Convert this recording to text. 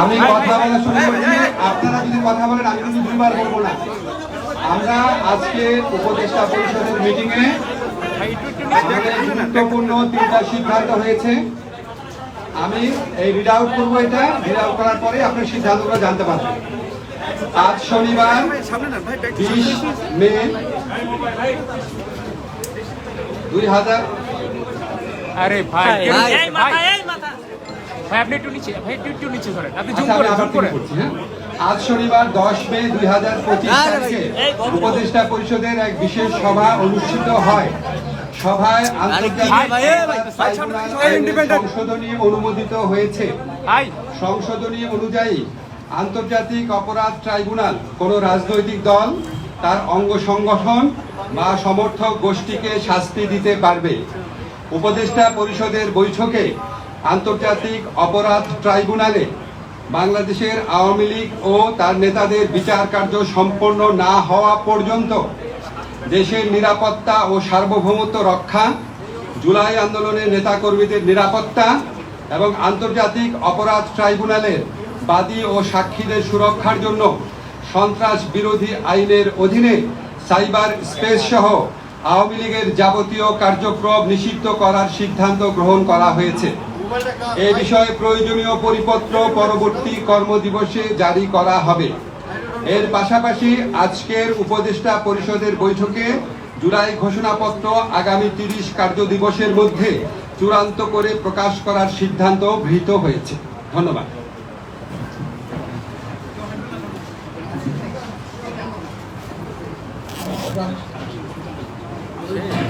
আমি কথা বলা শুরু আপনারা যদি কথা বলেন, আমি কিন্তু দুইবার বলব না। আমরা আজকে উপদেষ্টা পরিষদের মিটিং এ গুরুত্বপূর্ণ তিনটা সিদ্ধান্ত হয়েছে। আমি এই রিড আউট করব এটা। রিড আউট করার পরে আপনার সিদ্ধান্তগুলো জানতে পারবেন আজ শনিবার বিশ মে দুই হাজার আরে ভাই আপনি একটু নিচে একটু একটু নিচে ধরেন আপনি জুম জুম? আজ শনিবার দশ মে দুই হাজার পঁচিশ তারিখে উপদেষ্টা পরিষদের এক বিশেষ সভা অনুষ্ঠিত হয়। সভায় আন্তর্জাতিক। সংশোধনী অনুমোদিত হয়েছে। সংশোধনী অনুযায়ী আন্তর্জাতিক অপরাধ ট্রাইব্যুনাল, কোনো রাজনৈতিক দল তার অঙ্গ সংগঠন বা সমর্থক গোষ্ঠীকে শাস্তি দিতে পারবে। উপদেষ্টা পরিষদের বৈঠকে আন্তর্জাতিক অপরাধ ট্রাইব্যুনালে বাংলাদেশের আওয়ামী লীগ ও তার নেতাদের বিচার কার্য সম্পন্ন না হওয়া পর্যন্ত দেশের নিরাপত্তা ও সার্বভৌমত্ব রক্ষা, জুলাই আন্দোলনের নেতাকর্মীদের নিরাপত্তা এবং আন্তর্জাতিক অপরাধ ট্রাইব্যুনালের বাদী ও সাক্ষীদের সুরক্ষার জন্য সন্ত্রাস বিরোধী আইনের অধীনে সাইবার স্পেস সহ আওয়ামী লীগের যাবতীয় কার্যক্রম নিষিদ্ধ করার সিদ্ধান্ত গ্রহণ করা হয়েছে। এ বিষয়ে প্রয়োজনীয় পরিপত্র পরবর্তী কর্মদিবসে জারি করা হবে। এর পাশাপাশি আজকের উপদেষ্টা পরিষদের বৈঠকে জুলাই ঘোষণাপত্র আগামী তিরিশ কার্য দিবসের মধ্যে চূড়ান্ত করে প্রকাশ করার সিদ্ধান্ত গৃহীত হয়েছে। ধন্যবাদ। Obrigado.